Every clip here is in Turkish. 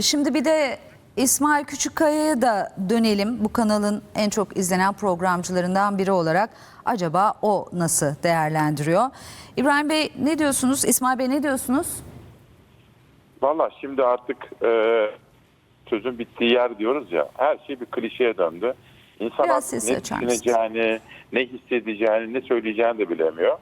Şimdi bir de İsmail Küçükkaya'ya da dönelim. Bu kanalın en çok izlenen programcılarından biri olarak acaba o nasıl değerlendiriyor? İbrahim Bey ne diyorsunuz? İsmail Bey ne diyorsunuz? Valla şimdi artık e, sözün bittiği yer diyoruz ya. Her şey bir klişeye döndü. İnsan Biraz artık ne düşüneceğini, ne hissedeceğini, ne söyleyeceğini de bilemiyor.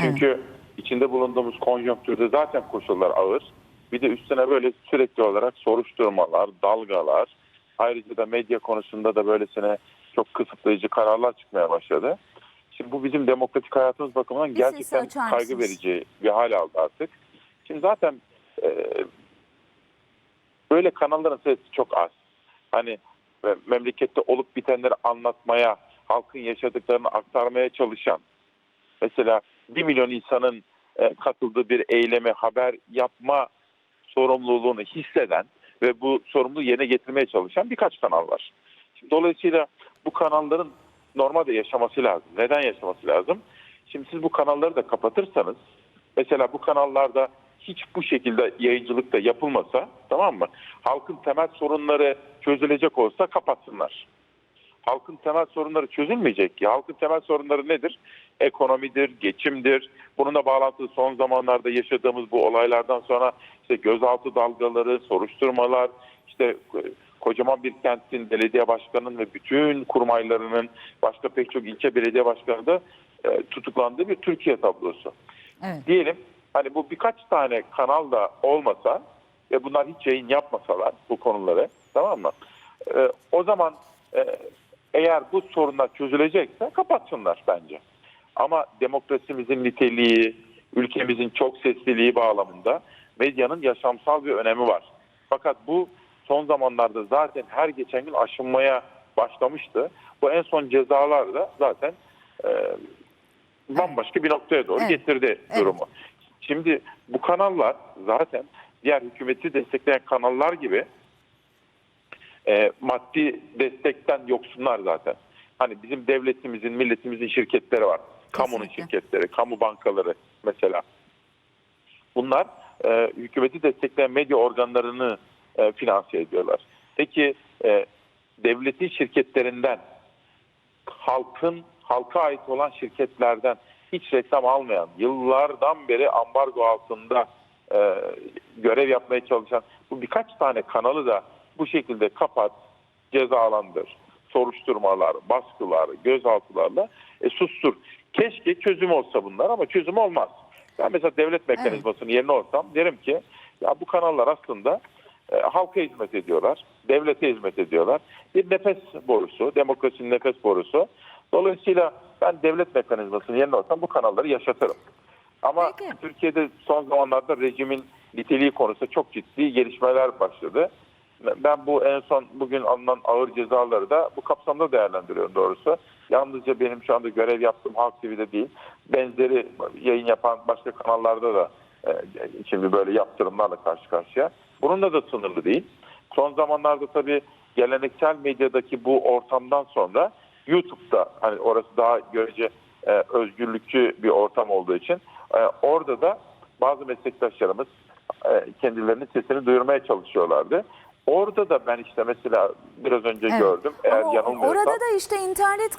Çünkü içinde bulunduğumuz konjonktürde zaten koşullar ağır. Bir de üstüne böyle sürekli olarak soruşturmalar, dalgalar, ayrıca da medya konusunda da böylesine çok kısıtlayıcı kararlar çıkmaya başladı. Şimdi bu bizim demokratik hayatımız bakımından sesi gerçekten kaygı verici bir hal aldı artık. Şimdi zaten e, böyle kanalların sayısı çok az. Hani e, memlekette olup bitenleri anlatmaya, halkın yaşadıklarını aktarmaya çalışan, mesela 1 milyon insanın e, katıldığı bir eyleme haber yapma sorumluluğunu hisseden ve bu sorumluluğu yerine getirmeye çalışan birkaç kanal var. Şimdi dolayısıyla bu kanalların normalde yaşaması lazım. Neden yaşaması lazım? Şimdi siz bu kanalları da kapatırsanız, mesela bu kanallarda hiç bu şekilde yayıncılık da yapılmasa, tamam mı? Halkın temel sorunları çözülecek olsa kapatsınlar halkın temel sorunları çözülmeyecek ki. Halkın temel sorunları nedir? Ekonomidir, geçimdir. Bununla bağlantılı son zamanlarda yaşadığımız bu olaylardan sonra işte gözaltı dalgaları, soruşturmalar, işte kocaman bir kentin belediye başkanının ve bütün kurmaylarının başka pek çok ilçe belediye başkanı da e, tutuklandığı bir Türkiye tablosu. Evet. Diyelim hani bu birkaç tane kanal da olmasa ve bunlar hiç yayın yapmasalar bu konuları tamam mı? E, o zaman e, eğer bu sorunlar çözülecekse kapatsınlar bence. Ama demokrasimizin niteliği, ülkemizin çok sesliliği bağlamında medyanın yaşamsal bir önemi var. Fakat bu son zamanlarda zaten her geçen gün aşınmaya başlamıştı. Bu en son cezalar da zaten e, bambaşka bir noktaya doğru Evet. getirdi Evet. durumu. Şimdi bu kanallar zaten diğer hükümeti destekleyen kanallar gibi e, maddi destekten yoksunlar zaten. Hani bizim devletimizin, milletimizin şirketleri var. Kamunun Kesinlikle. şirketleri, kamu bankaları mesela. Bunlar e, hükümeti destekleyen medya organlarını e, finanse ediyorlar. Peki e, devletin şirketlerinden halkın halka ait olan şirketlerden hiç reklam almayan, yıllardan beri ambargo altında e, görev yapmaya çalışan bu birkaç tane kanalı da bu şekilde kapat, cezalandır, soruşturmalar, baskılar, gözaltılarla e, sustur. Keşke çözüm olsa bunlar ama çözüm olmaz. Ben mesela devlet mekanizmasının yerine olsam derim ki ya bu kanallar aslında e, halka hizmet ediyorlar, devlete hizmet ediyorlar. Bir nefes borusu, demokrasinin nefes borusu. Dolayısıyla ben devlet mekanizmasının yerine olsam bu kanalları yaşatırım. Ama Peki. Türkiye'de son zamanlarda rejimin niteliği konusunda çok ciddi gelişmeler başladı. Ben bu en son bugün alınan ağır cezaları da bu kapsamda değerlendiriyorum doğrusu. Yalnızca benim şu anda görev yaptığım Halk TV'de değil, benzeri yayın yapan başka kanallarda da e, şimdi böyle yaptırımlarla karşı karşıya. Bununla da sınırlı değil. Son zamanlarda tabii geleneksel medyadaki bu ortamdan sonra YouTube'da hani orası daha görece e, özgürlükçü bir ortam olduğu için e, orada da bazı meslektaşlarımız e, kendilerinin sesini duyurmaya çalışıyorlardı. Orada da ben işte mesela biraz önce Evet. gördüm. Eğer Ama yanılmıyorsam orada da işte internet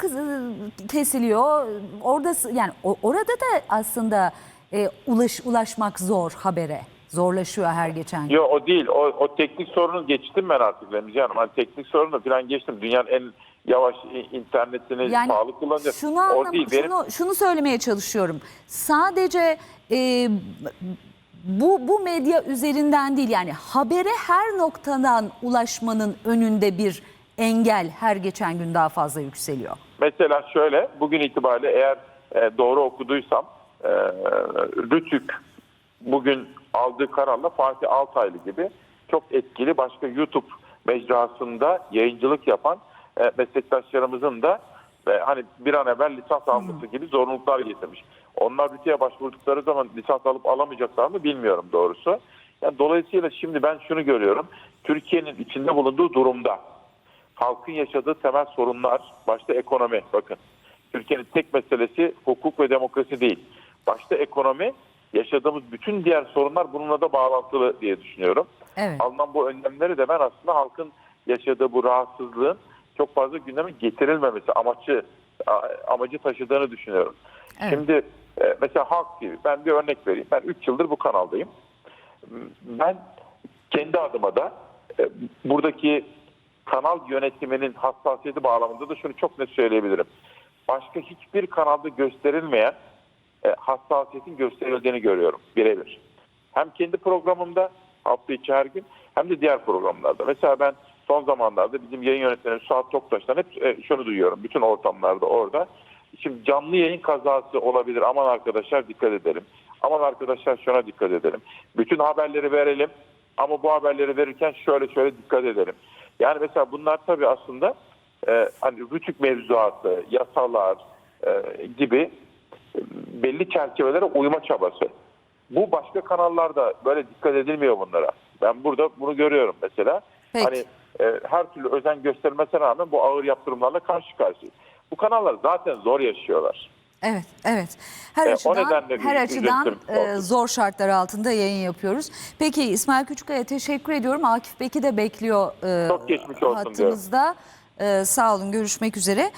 kesiliyor. Orada yani o- orada da aslında e, ulaş ulaşmak zor habere. Zorlaşıyor her geçen gün. Yok o değil. O, o teknik sorunu geçtim ben artık Remzi Hanım. Hani teknik sorunu falan geçtim. Dünyanın en yavaş internetini Yani pahalı kullanacak. şunu, o anlam- değil. Benim şunu, şunu söylemeye çalışıyorum. Sadece e, bu, bu medya üzerinden değil yani habere her noktadan ulaşmanın önünde bir engel her geçen gün daha fazla yükseliyor. Mesela şöyle bugün itibariyle eğer e, doğru okuduysam e, Rütük bugün aldığı kararla Fatih Altaylı gibi çok etkili başka YouTube mecrasında yayıncılık yapan e, meslektaşlarımızın da e, hani bir an evvel lisans alması gibi zorunluluklar getirmiş. Onlar bütçeye başvurdukları zaman lisans alıp alamayacaklar mı bilmiyorum doğrusu. Yani dolayısıyla şimdi ben şunu görüyorum. Türkiye'nin içinde bulunduğu durumda halkın yaşadığı temel sorunlar, başta ekonomi bakın. Türkiye'nin tek meselesi hukuk ve demokrasi değil. Başta ekonomi, yaşadığımız bütün diğer sorunlar bununla da bağlantılı diye düşünüyorum. Evet. alınan bu önlemleri de ben aslında halkın yaşadığı bu rahatsızlığın çok fazla gündeme getirilmemesi amacı amacı taşıdığını düşünüyorum. Evet. Şimdi e, mesela Halk TV ben bir örnek vereyim. Ben 3 yıldır bu kanaldayım. Ben kendi adıma da e, buradaki kanal yönetiminin hassasiyeti bağlamında da şunu çok net söyleyebilirim. Başka hiçbir kanalda gösterilmeyen e, hassasiyetin gösterildiğini görüyorum birebir. Hem kendi programımda hafta içi her gün hem de diğer programlarda. Mesela ben son zamanlarda bizim yayın yönetmenimiz Suat Toktaş'tan hep e, şunu duyuyorum. Bütün ortamlarda orada. Şimdi canlı yayın kazası olabilir. Aman arkadaşlar dikkat edelim. Aman arkadaşlar şuna dikkat edelim. Bütün haberleri verelim. Ama bu haberleri verirken şöyle şöyle dikkat edelim. Yani mesela bunlar tabii aslında e, hani rütük mevzuatı, yasalar e, gibi e, belli çerçevelere uyma çabası. Bu başka kanallarda böyle dikkat edilmiyor bunlara. Ben burada bunu görüyorum mesela. Peki. Hani e, her türlü özen göstermesine rağmen bu ağır yaptırımlarla karşı karşıyayız. Bu kanallar zaten zor yaşıyorlar. Evet, evet. Her E, açıdan, her açıdan e, zor şartlar altında yayın yapıyoruz. Peki İsmail Küçükkaya teşekkür ediyorum. Akif Bek'i de bekliyor e, Çok geçmiş olsun hattımızda. E, sağ olun, görüşmek üzere.